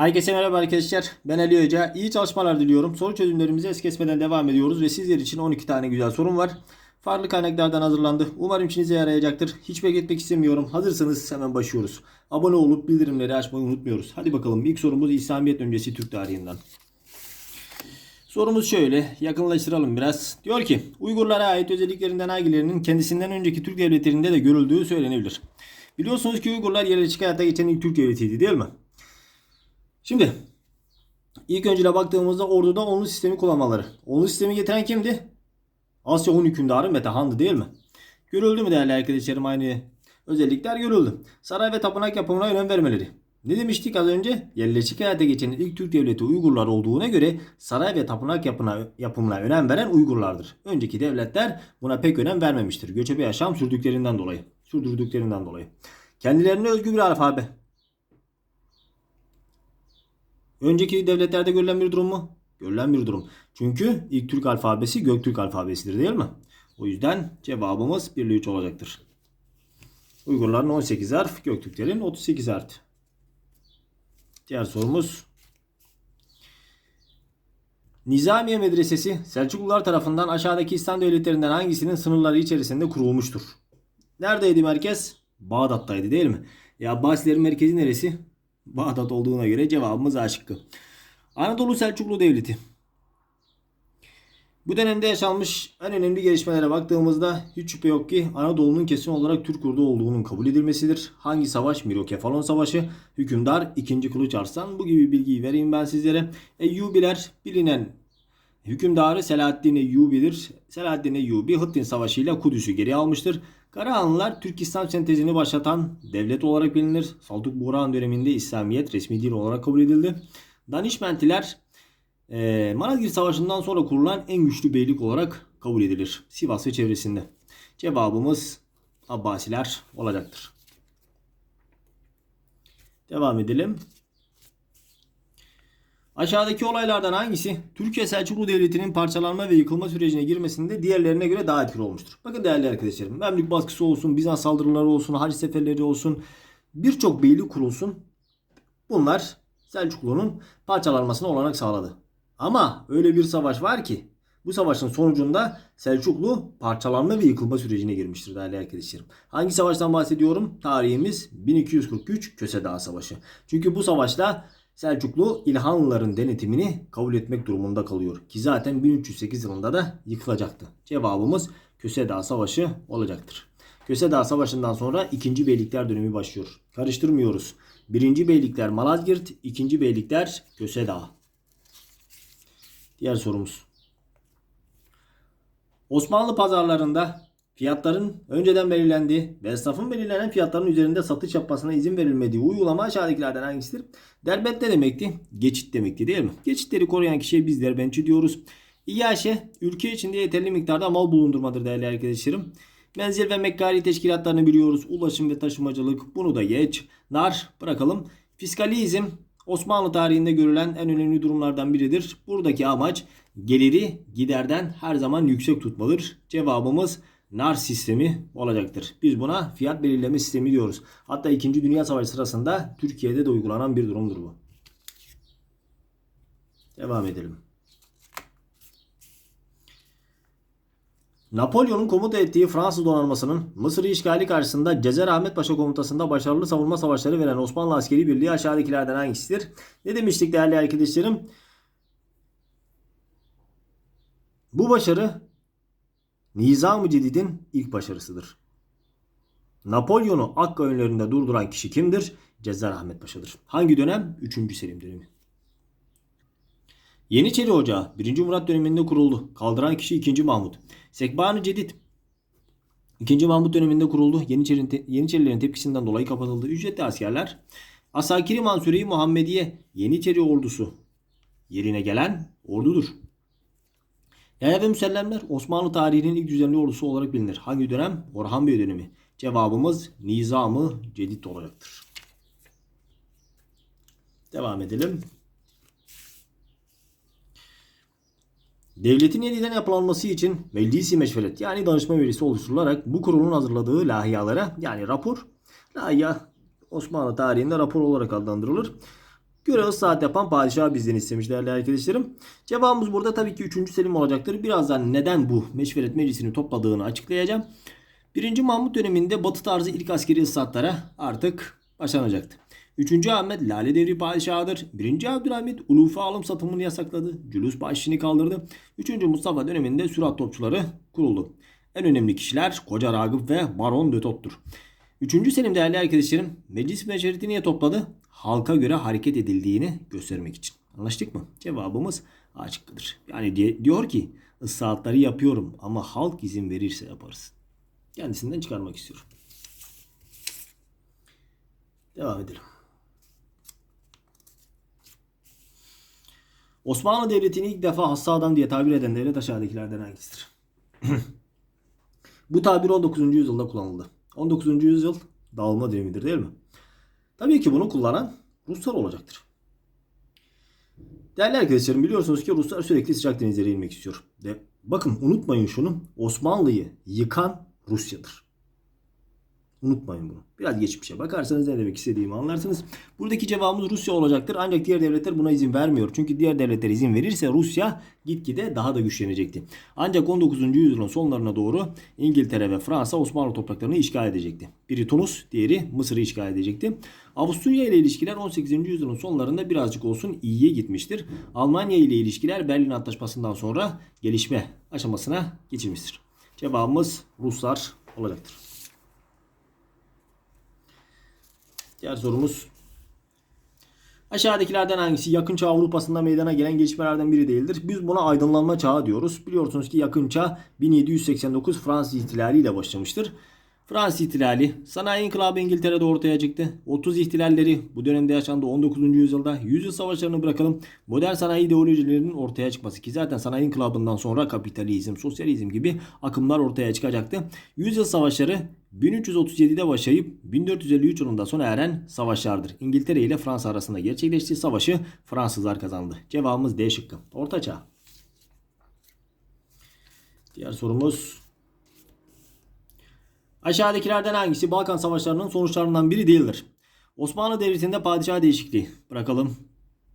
Herkese merhaba arkadaşlar. Ben Ali Hoca. İyi çalışmalar diliyorum. Soru çözümlerimize es kesmeden devam ediyoruz ve sizler için 12 tane güzel sorum var. Farklı kaynaklardan hazırlandı. Umarım işinize yarayacaktır. Hiç bekletmek istemiyorum. Hazırsanız hemen başlıyoruz. Abone olup bildirimleri açmayı unutmuyoruz. Hadi bakalım ilk sorumuz İslamiyet öncesi Türk tarihinden. Sorumuz şöyle, yakınlaştıralım biraz. Diyor ki, Uygurlara ait özelliklerinden hangilerinin kendisinden önceki Türk devletlerinde de görüldüğü söylenebilir. Biliyorsunuz ki Uygurlar yerleşik hayata geçen ilk Türk devletiydi değil mi? Şimdi ilk öncele baktığımızda orduda onlu sistemi kullanmaları. Onlu sistemi getiren kimdi? Asya Hun hükümdarı Metehan'dı değil mi? Görüldü mü değerli arkadaşlarım aynı özellikler görüldü. Saray ve tapınak yapımına önem vermeleri. Ne demiştik az önce? Yerleşik hayata geçen ilk Türk devleti Uygurlar olduğuna göre saray ve tapınak yapına, yapımına önem veren Uygurlardır. Önceki devletler buna pek önem vermemiştir. Göçebe yaşam sürdüklerinden dolayı. Sürdürdüklerinden dolayı. Kendilerine özgü bir alfabe. Önceki devletlerde görülen bir durum mu? Görülen bir durum. Çünkü ilk Türk alfabesi Göktürk alfabesidir değil mi? O yüzden cevabımız 1 ile 3 olacaktır. Uygurların 18 harf, Göktürklerin 38 harf. Diğer sorumuz. Nizamiye Medresesi Selçuklular tarafından aşağıdaki İslam devletlerinden hangisinin sınırları içerisinde kurulmuştur? Neredeydi merkez? Bağdat'taydı değil mi? Ya Abbasilerin merkezi neresi? Bağdat olduğuna göre cevabımız A. Anadolu Selçuklu Devleti. Bu dönemde yaşanmış en önemli gelişmelere baktığımızda hiç şüphe yok ki Anadolu'nun kesin olarak Türk ordu olduğunun kabul edilmesidir. Hangi savaş? Mirokefalon Savaşı. Hükümdar 2. Kılıç Arslan. Bu gibi bilgiyi vereyim ben sizlere. Eyyubiler bilinen hükümdarı Selahaddin Eyyubi'dir. Selahaddin Eyyubi Hıttin Savaşı ile Kudüs'ü geri almıştır. Karahanlılar Türk İslam sentezini başlatan devlet olarak bilinir. Saltuk Burhan döneminde İslamiyet resmi din olarak kabul edildi. Danişmentiler e, Malazgirt Savaşı'ndan sonra kurulan en güçlü beylik olarak kabul edilir. Sivas ve çevresinde. Cevabımız Abbasiler olacaktır. Devam edelim. Aşağıdaki olaylardan hangisi Türkiye Selçuklu Devleti'nin parçalanma ve yıkılma sürecine girmesinde diğerlerine göre daha etkili olmuştur? Bakın değerli arkadaşlarım. Memlük baskısı olsun, Bizans saldırıları olsun, Hac seferleri olsun, birçok beylik kurulsun. Bunlar Selçuklu'nun parçalanmasına olanak sağladı. Ama öyle bir savaş var ki bu savaşın sonucunda Selçuklu parçalanma ve yıkılma sürecine girmiştir değerli arkadaşlarım. Hangi savaştan bahsediyorum? Tarihimiz 1243 Köse Dağı Savaşı. Çünkü bu savaşta Selçuklu İlhanlıların denetimini kabul etmek durumunda kalıyor. Ki zaten 1308 yılında da yıkılacaktı. Cevabımız Köse Savaşı olacaktır. Köse Savaşı'ndan sonra 2. Beylikler dönemi başlıyor. Karıştırmıyoruz. 1. Beylikler Malazgirt, 2. Beylikler Köse. Diğer sorumuz. Osmanlı pazarlarında fiyatların önceden belirlendiği ve esnafın belirlenen fiyatların üzerinde satış yapmasına izin verilmediği uygulama aşağıdakilerden hangisidir? Derbent ne demekti? Geçit demekti değil mi? Geçitleri koruyan kişiye biz derbentçi diyoruz. İyaşe ülke içinde yeterli miktarda mal bulundurmadır değerli arkadaşlarım. Menzil ve mekkari teşkilatlarını biliyoruz. Ulaşım ve taşımacılık bunu da geç. Nar bırakalım. Fiskalizm Osmanlı tarihinde görülen en önemli durumlardan biridir. Buradaki amaç geliri giderden her zaman yüksek tutmadır. Cevabımız nar sistemi olacaktır. Biz buna fiyat belirleme sistemi diyoruz. Hatta 2. Dünya Savaşı sırasında Türkiye'de de uygulanan bir durumdur bu. Devam edelim. Napolyon'un komuta ettiği Fransız donanmasının Mısır'ı işgali karşısında Cezer Ahmet Paşa komutasında başarılı savunma savaşları veren Osmanlı askeri birliği aşağıdakilerden hangisidir? Ne demiştik değerli arkadaşlarım? Bu başarı Nizam-ı Cedid'in ilk başarısıdır. Napolyon'u Akka önlerinde durduran kişi kimdir? Cezer Ahmet Paşa'dır. Hangi dönem? 3. Selim dönemi. Yeniçeri Ocağı 1. Murat döneminde kuruldu. Kaldıran kişi 2. Mahmut. Sekban-ı Cedid 2. Mahmut döneminde kuruldu. Yeniçerilerin, te- Yeniçerilerin tepkisinden dolayı kapatıldı. Ücretli askerler Asakiri Mansuri Muhammediye Yeniçeri ordusu yerine gelen ordudur. Yaya ve Müsellemler Osmanlı tarihinin ilk düzenli ordusu olarak bilinir. Hangi dönem? Orhan Bey dönemi. Cevabımız Nizam-ı Cedid olacaktır. Devam edelim. Devletin yeniden yapılanması için meclisi meşvelet yani danışma meclisi oluşturularak bu kurulun hazırladığı lahiyalara yani rapor, lahiya Osmanlı tarihinde rapor olarak adlandırılır. Göre ıslahat yapan padişah bizden istemiş değerli arkadaşlarım. Cevabımız burada tabii ki 3. Selim olacaktır. Birazdan neden bu meşveret meclisini topladığını açıklayacağım. 1. Mahmut döneminde batı tarzı ilk askeri ıslahatlara artık başlanacaktı. 3. Ahmet Lale Devri padişahıdır. 1. Abdülhamit ulufa alım satımını yasakladı. Cülus bahşişini kaldırdı. 3. Mustafa döneminde sürat topçuları kuruldu. En önemli kişiler Koca Ragıp ve Baron de Tot'tur. 3. Selim değerli arkadaşlarım meclis meşvereti niye topladı? Halka göre hareket edildiğini göstermek için. Anlaştık mı? Cevabımız A şıkkıdır. Yani diyor ki ıslahatları yapıyorum ama halk izin verirse yaparız. Kendisinden çıkarmak istiyorum. Devam edelim. Osmanlı Devleti'ni ilk defa hassa adam diye tabir eden devlet aşağıdakilerden hangisidir? Bu tabir 19. yüzyılda kullanıldı. 19. yüzyıl dağılma dönemidir değil mi? Tabii ki bunu kullanan Ruslar olacaktır. Değerli arkadaşlarım biliyorsunuz ki Ruslar sürekli sıcak denizlere inmek istiyor. De, bakın unutmayın şunu. Osmanlı'yı yıkan Rusya'dır. Unutmayın bunu. Biraz geçmişe bakarsanız ne demek istediğimi anlarsınız. Buradaki cevabımız Rusya olacaktır. Ancak diğer devletler buna izin vermiyor. Çünkü diğer devletler izin verirse Rusya gitgide daha da güçlenecekti. Ancak 19. yüzyılın sonlarına doğru İngiltere ve Fransa Osmanlı topraklarını işgal edecekti. Biri Tunus, diğeri Mısır'ı işgal edecekti. Avusturya ile ilişkiler 18. yüzyılın sonlarında birazcık olsun iyiye gitmiştir. Almanya ile ilişkiler Berlin Antlaşması'ndan sonra gelişme aşamasına geçilmiştir. Cevabımız Ruslar olacaktır. Diğer sorumuz. Aşağıdakilerden hangisi yakın çağ Avrupa'sında meydana gelen gelişmelerden biri değildir? Biz buna aydınlanma çağı diyoruz. Biliyorsunuz ki yakın çağ 1789 Fransız ihtilali ile başlamıştır. Fransız ihtilali, sanayi inkılabı İngiltere'de ortaya çıktı. 30 ihtilalleri bu dönemde yaşandı 19. yüzyılda. Yüzyıl savaşlarını bırakalım. Modern sanayi ideolojilerinin ortaya çıkması ki zaten sanayi inkılabından sonra kapitalizm, sosyalizm gibi akımlar ortaya çıkacaktı. Yüzyıl savaşları 1337'de başlayıp 1453 yılında sona eren savaşlardır. İngiltere ile Fransa arasında gerçekleştiği savaşı Fransızlar kazandı. Cevabımız D şıkkı. Orta Çağ. Diğer sorumuz Aşağıdakilerden hangisi Balkan Savaşları'nın sonuçlarından biri değildir? Osmanlı Devleti'nde padişah değişikliği. Bırakalım.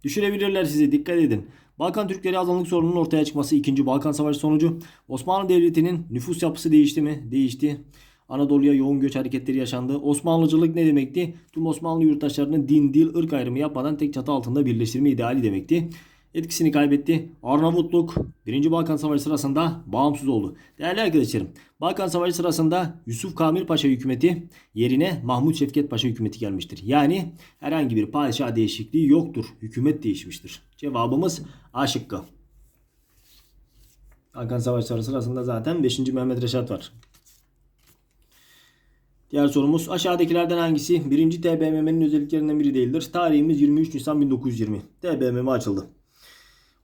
Düşürebilirler sizi dikkat edin. Balkan Türkleri azınlık sorununun ortaya çıkması 2. Balkan Savaşı sonucu. Osmanlı Devleti'nin nüfus yapısı değişti mi? Değişti. Anadolu'ya yoğun göç hareketleri yaşandı. Osmanlıcılık ne demekti? Tüm Osmanlı yurttaşlarının din, dil, ırk ayrımı yapmadan tek çatı altında birleştirme ideali demekti. Etkisini kaybetti. Arnavutluk 1. Balkan Savaşı sırasında bağımsız oldu. Değerli arkadaşlarım, Balkan Savaşı sırasında Yusuf Kamil Paşa hükümeti yerine Mahmut Şevket Paşa hükümeti gelmiştir. Yani herhangi bir padişah değişikliği yoktur. Hükümet değişmiştir. Cevabımız A şıkkı. Balkan Savaşları sırasında zaten 5. Mehmet Reşat var. Diğer sorumuz aşağıdakilerden hangisi 1. TBMM'nin özelliklerinden biri değildir? Tarihimiz 23 Nisan 1920. TBMM açıldı.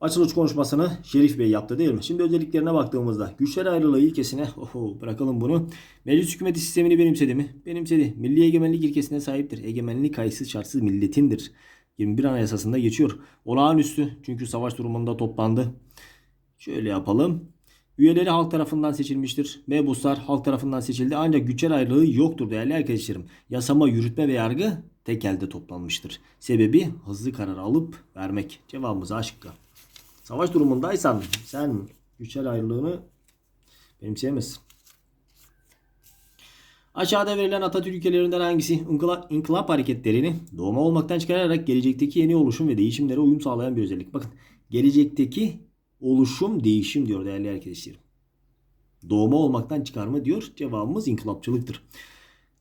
Açılış konuşmasını Şerif Bey yaptı değil mi? Şimdi özelliklerine baktığımızda güçler ayrılığı ilkesine oho, bırakalım bunu. Meclis hükümeti sistemini benimsedi mi? Benimsedi. Milli egemenlik ilkesine sahiptir. Egemenlik kayıtsız şartsız milletindir. 21 Anayasası'nda geçiyor. Olağanüstü çünkü savaş durumunda toplandı. Şöyle yapalım. Üyeleri halk tarafından seçilmiştir. Mebuslar halk tarafından seçildi ancak güçler ayrılığı yoktur değerli arkadaşlarım. Yasama, yürütme ve yargı tek elde toplanmıştır. Sebebi hızlı karar alıp vermek. Cevabımız A şıkkı. Savaş durumundaysan sen güçler ayrılığını benimseyemezsin. Aşağıda verilen Atatürk ülkelerinden hangisi inkılap, inkılap hareketlerini doğma olmaktan çıkararak gelecekteki yeni oluşum ve değişimlere uyum sağlayan bir özellik. Bakın gelecekteki oluşum değişim diyor değerli arkadaşlarım. Doğma olmaktan çıkarma diyor. Cevabımız inkılapçılıktır.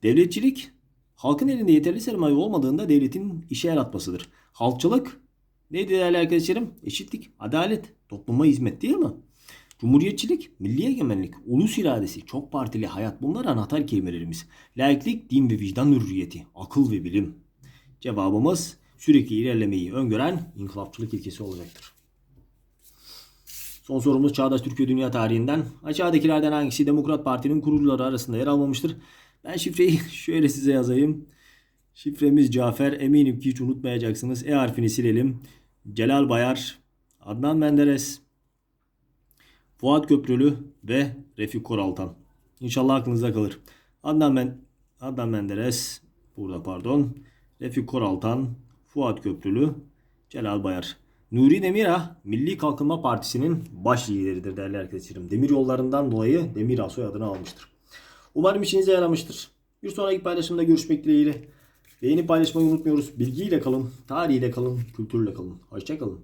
Devletçilik halkın elinde yeterli sermaye olmadığında devletin işe el atmasıdır. Halkçılık neydi değerli arkadaşlarım? Eşitlik, adalet, topluma hizmet değil mi? Cumhuriyetçilik, milli egemenlik, ulus iradesi, çok partili hayat bunlar anahtar kelimelerimiz. Laiklik, din ve vicdan hürriyeti, akıl ve bilim. Cevabımız sürekli ilerlemeyi öngören inkılapçılık ilkesi olacaktır. Son sorumuz Çağdaş Türkiye Dünya tarihinden. Aşağıdakilerden hangisi Demokrat Parti'nin kurucuları arasında yer almamıştır? Ben şifreyi şöyle size yazayım. Şifremiz Cafer. Eminim ki hiç unutmayacaksınız. E harfini silelim. Celal Bayar, Adnan Menderes, Fuat Köprülü ve Refik Koraltan. İnşallah aklınızda kalır. Adnan, Men Adnan Menderes, burada pardon, Refik Koraltan, Fuat Köprülü, Celal Bayar. Nuri Demirağ ah, Milli Kalkınma Partisi'nin baş lideridir değerli arkadaşlarım. Demir yollarından dolayı Demirağ soyadını almıştır. Umarım işinize yaramıştır. Bir sonraki paylaşımda görüşmek dileğiyle. Beğeni paylaşmayı unutmuyoruz. Bilgiyle kalın, tarihiyle kalın, kültürle kalın. Hoşçakalın.